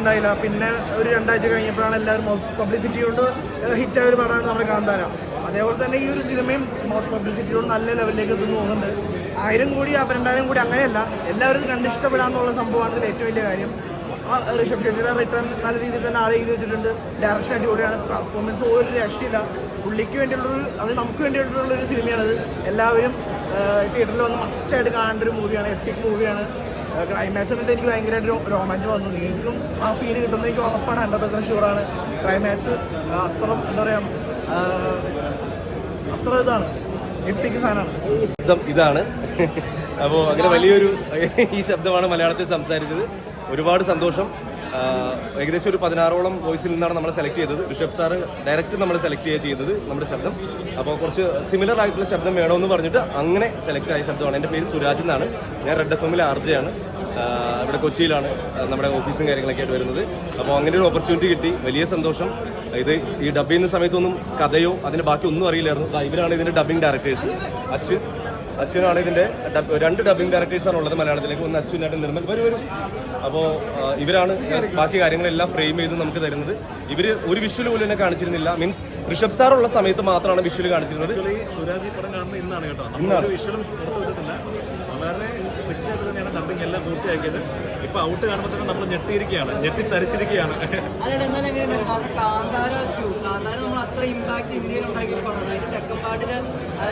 ഉണ്ടായില്ല. പിന്നെ ഒരു രണ്ടാഴ്ച കഴിഞ്ഞപ്പോഴാണ് എല്ലാവരും പബ്ലിസിറ്റി കൊണ്ട് ഹിറ്റായ ഒരു പടമാണ് നമ്മുടെ കാന്താര. അതേപോലെ തന്നെ ഈ ഒരു സിനിമയും മൗത്ത് പബ്ലിസിറ്റി കൊണ്ട് നല്ല ലെവലിലേക്ക് എത്തുന്നു പോകുന്നുണ്ട് ആയിരം കോടി രണ്ടായിരം കോടി അങ്ങനെയല്ല. എല്ലാവരും കണ്ടിഷ്ടപ്പെടാന്നുള്ള സംഭവമാണ് ഇതിൽ ഏറ്റവും വലിയ കാര്യം. ആ ഋഷഭ് ഷെട്ടിയുടെ റിട്ടേൺ നല്ല രീതിയിൽ തന്നെ ആൾ എഴുതി വെച്ചിട്ടുണ്ട്. ഡയറക്ഷൻ അടിപൊളിയാണ്. പെർഫോമൻസ് ഒരു രക്ഷയില്ല. പുള്ളിക്ക് വേണ്ടിയുള്ളൊരു അത് നമുക്ക് വേണ്ടിയിട്ടുള്ളൊരു സിനിമയാണത്. എല്ലാവരും തിയേറ്ററിൽ വന്ന് മസ്റ്റായിട്ട് കാണേണ്ട ഒരു മൂവിയാണ് എപ്പിക് മൂവിയാണ് ക്ലൈമാക്സ് കണ്ടിട്ട് എനിക്ക് ഭയങ്കരമായിട്ട് ഒരു രോമാഞ്ചം വന്നു. നിങ്ങൾക്കും ആ ഫീൽ കിട്ടുന്ന എനിക്ക് ഉറപ്പാണ് ഹൺഡ്രഡ് പെർസെന്റ് ഷുവറാണ് ക്ലൈമാക്സ് അത്ര എന്താ പറയുക അത്ര ഇതാണ്. എപ്പിക്ക് സാധനമാണ്. ഇതാണ്. അപ്പോൾ അങ്ങനെ വലിയൊരു ഈ ശബ്ദമാണ് മലയാളത്തിൽ സംസാരിച്ചത്. ഒരുപാട് സന്തോഷം. ഏകദേശം ഒരു പതിനാറോളം വോയിസിൽ നിന്നാണ് നമ്മൾ സെലക്ട് ചെയ്തത്. ഋഷഭ് സാറ് ഡയറക്റ്റ് നമ്മൾ സെലക്ട് ചെയ്യുക ചെയ്തത് നമ്മുടെ ശബ്ദം. അപ്പോൾ കുറച്ച് സിമിലർ ആയിട്ടുള്ള ശബ്ദം വേണമെന്ന് പറഞ്ഞിട്ട് അങ്ങനെ സെലക്ട് ആയ ശബ്ദമാണ്. എന്റെ പേര് സുരാജ് എന്നാണ്. ഞാൻ റെഡ് എഫ് എമ്മിലെ ആർജയാണ് ഇവിടെ കൊച്ചിയിലാണ് നമ്മുടെ ഓഫീസും കാര്യങ്ങളൊക്കെ ആയിട്ട് വരുന്നത്. അപ്പോൾ അങ്ങനെ ഒരു ഓപ്പർച്യൂണിറ്റി കിട്ടി. വലിയ സന്തോഷം. ഇത് ഈ ഡബ് ചെയ്യുന്ന സമയത്തൊന്നും കഥയോ അതിന് ബാക്കി ഒന്നും അറിയില്ലായിരുന്നു. ഇവരാണ് ഇതിന്റെ ഡബ്ബിംഗ് ഡയറക്ടേഴ്സ് അശ്വിൻ അശ്വിനാണ് ഇതിന്റെ രണ്ട് ഡബിംഗ് ഡയറക്ടേഴ്സ് ആണ് ഉള്ളത് മലയാളത്തിലേക്ക്. ഒന്ന് അശ്വിനായിട്ട് നിർമ്മൽ വരും. വരും അപ്പോൾ ഇവരാണ് ബാക്കി കാര്യങ്ങളെല്ലാം ഫ്രെയിം ചെയ്ത് നമുക്ക് തരുന്നത്. ഇവർ ഒരു വിഷ്വൽ പോലും എന്നെ കാണിച്ചിരുന്നില്ല. മീൻസ് ഋഷഭ് സാർ ഉള്ള സമയത്ത് മാത്രമാണ് വിഷ്വൽ കാണിച്ചിരുന്നത്. ആക്ച്വലി സുരാജ് ഈ കാണുന്നത് ഇന്നാണ് കേട്ടോ. വളരെ സ്ട്രിക്റ്റ് ആയിട്ട് തന്നെയാണ് എല്ലാം പൂർത്തിയാക്കിയത്. ഇപ്പൊ ഔട്ട് കാണുമ്പോൾ തന്നെ നമ്മൾ ഞെട്ടിയിരിക്കുകയാണ്.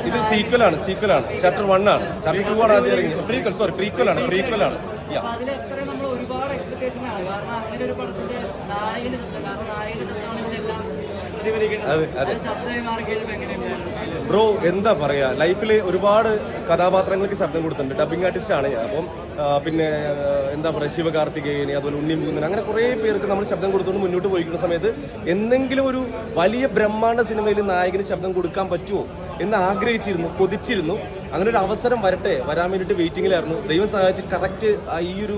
ഇത് സീക്വൽ ആണ് സീക്വൽ ആണ്. ചാപ്റ്റർ വൺ ആണ്. ചാപ്റ്റർ ടു ആണ് ആദ്യം ഇറങ്ങിയത്. പ്രീക്വൽ സോറി പ്രീക്വൽ ആണ് പ്രീക്വൽ ആണ്. ബ്രോ എന്താ പറയാ? ലൈഫിൽ ഒരുപാട് കഥാപാത്രങ്ങൾക്ക് ശബ്ദം കൊടുത്തിട്ടുണ്ട്. ഡബിങ് ആർട്ടിസ്റ്റ് ആണ്. ഞാൻ അപ്പം പിന്നെ എന്താ പറയുക ശിവകാർത്തികേയന് അതുപോലെ ഉണ്ണി മുകുന്ദൻ അങ്ങനെ കുറേ പേർക്ക് നമ്മൾ ശബ്ദം കൊടുത്തുകൊണ്ട് മുന്നോട്ട് പോയിക്കുന്ന സമയത്ത് എന്തെങ്കിലും ഒരു വലിയ ബ്രഹ്മാണ്ഡ സിനിമയിൽ നായകന് ശബ്ദം കൊടുക്കാൻ പറ്റുമോ എന്ന് ആഗ്രഹിച്ചിരുന്നു കൊതിച്ചിരുന്നു. അങ്ങനെ ഒരു അവസരം വരട്ടെ വരാൻ വേണ്ടിയിട്ട് വെയിറ്റിങ്ങിലായിരുന്നു. ദൈവം സഹായിച്ച് കറക്റ്റ് ഈ ഒരു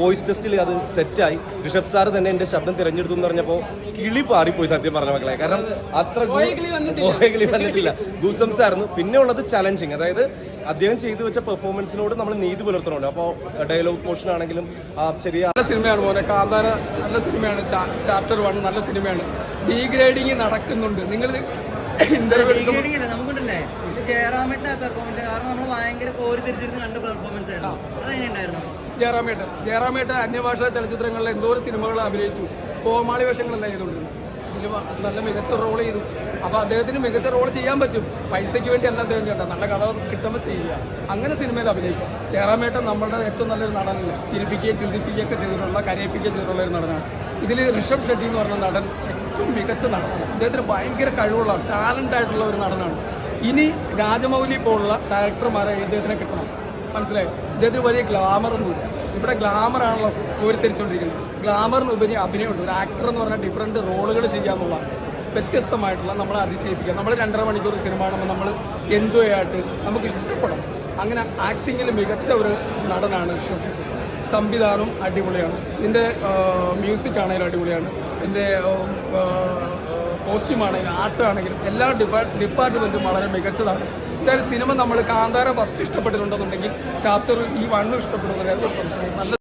വോയിസ് ടെസ്റ്റിൽ അത് സെറ്റായി. ഋഷഭ് സാർ തന്നെ എന്റെ ശബ്ദം തിരഞ്ഞെടുത്തു എന്ന് പറഞ്ഞപ്പോൾ കിളി പാറിപ്പോയി സത്യം പറഞ്ഞ മക്കളെ. കാരണം അത്ര കിളി വന്നിട്ടില്ല. ഗൂസംസ് ആയിരുന്നു. പിന്നെ ഉള്ളത് ചലഞ്ചിങ് അതായത് അദ്ദേഹം ചെയ്തു വെച്ച പെർഫോമൻസിനോട് നമ്മൾ നീതി പുലർത്തണമല്ലോ. അപ്പോൾ ഡയലോഗ് പോർഷൻ ആണെങ്കിലും ആ ചെറിയ നല്ല സിനിമയാണ് മോനെ. കാന്താര നല്ല സിനിമയാണ്. ചാപ്റ്റർ വൺ നല്ല സിനിമയാണ്. ഡീഗ്രേഡിങ് നടക്കുന്നുണ്ട്. നിങ്ങൾ ജയറാമേട്ട അല്ല, നമുക്കുണ്ടല്ലേ? പെർഫോമൻസ് കാരണം നമ്മൾ ഭയങ്കര കോരി തിരിച്ചിരുന്ന് കണ്ട പെർഫോമൻസ് ആയിരുന്നു. അതെങ്ങനെയുണ്ടായിരുന്നു ജയറാമേട്ടൻ. അന്യഭാഷാ ചലച്ചിത്രങ്ങളിൽ എന്തോരം സിനിമകൾ അഭിനയിച്ചു. കോമാളി വേഷങ്ങളല്ല ചെയ്തുകൊണ്ടിരുന്നത് നല്ല മികച്ച റോൾ ചെയ്തു. അപ്പോൾ അദ്ദേഹത്തിന് മികച്ച റോൾ ചെയ്യാൻ പറ്റും. പൈസയ്ക്ക് വേണ്ടി എല്ലാം അദ്ദേഹം ചേട്ടാ നല്ല കഥ കിട്ടുമ്പോൾ ചെയ്യുക. അങ്ങനെ സിനിമയിൽ അഭിനയിക്കും. ജയറാമേട്ട നമ്മളുടെ ഏറ്റവും നല്ലൊരു നടനല്ല. ചിരിപ്പിക്കുകയും ചിന്തിപ്പിക്കുകയൊക്കെ ചെയ്തിട്ടുള്ള കരയിപ്പിക്കുകയും ചെയ്തിട്ടുള്ള ഒരു നടനാണ്. ഇതിൽ ഋഷഭ് ഷെട്ടി എന്ന് പറഞ്ഞ നടൻ ഏറ്റവും മികച്ച നടൻ. അദ്ദേഹത്തിന് ഭയങ്കര കഴിവുള്ള ടാലന്റ് ആയിട്ടുള്ള ഒരു നടനാണ്. ഇനി രാജമൗലി പോലുള്ള ഡയറക്ടർമാരെ ഇദ്ദേഹത്തിനെ കിട്ടണം. മനസ്സിലായോ? ഇദ്ദേഹത്തിന് വലിയ ഗ്ലാമർ ഒന്നുമില്ല. ഇവിടെ ഗ്ലാമർ ആണല്ലോ കോരിത്തിരിച്ചുകൊണ്ടിരിക്കുന്നത് ഗ്ലാമറിന് ഉപരി അഭിനയമുണ്ട്. ഒരു ആക്ടർ എന്ന് പറഞ്ഞാൽ ഡിഫറെന്റ് റോളുകൾ ചെയ്യാമെന്നുള്ള വ്യത്യസ്തമായിട്ടുള്ള നമ്മളെ അതിശയിപ്പിക്കുക. നമ്മൾ രണ്ടര മണിക്കൂർ സിനിമ കാണുമ്പോൾ നമ്മൾ എൻജോയ് ആയിട്ട് നമുക്ക് ഇഷ്ടപ്പെടും അങ്ങനെ ആക്ടിങ്ങിൽ മികച്ച ഒരു നടനാണ് ഷെട്ടി. സംവിധാനം അടിപൊളിയാണ്. ഇതിന്റെ മ്യൂസിക് ആണെങ്കിലും അടിപൊളിയാണ്. ഇതിന്റെ കോസ്റ്റ്യൂം ആണെങ്കിലും ആർട്ട് ആണെങ്കിലും എല്ലാ ഡിപ്പാ ഡിപ്പാർട്ട്മെന്റും വളരെ മികച്ചതാണ്. എന്തായാലും സിനിമ നമ്മൾ കാന്താര ഫസ്റ്റ് ഇഷ്ടപ്പെട്ടിട്ടുണ്ടെന്നുണ്ടെങ്കിൽ ചാപ്റ്റർ ഈ വണ്ണും ഇഷ്ടപ്പെടുന്നുണ്ടെങ്കിൽ സംശയം നല്ല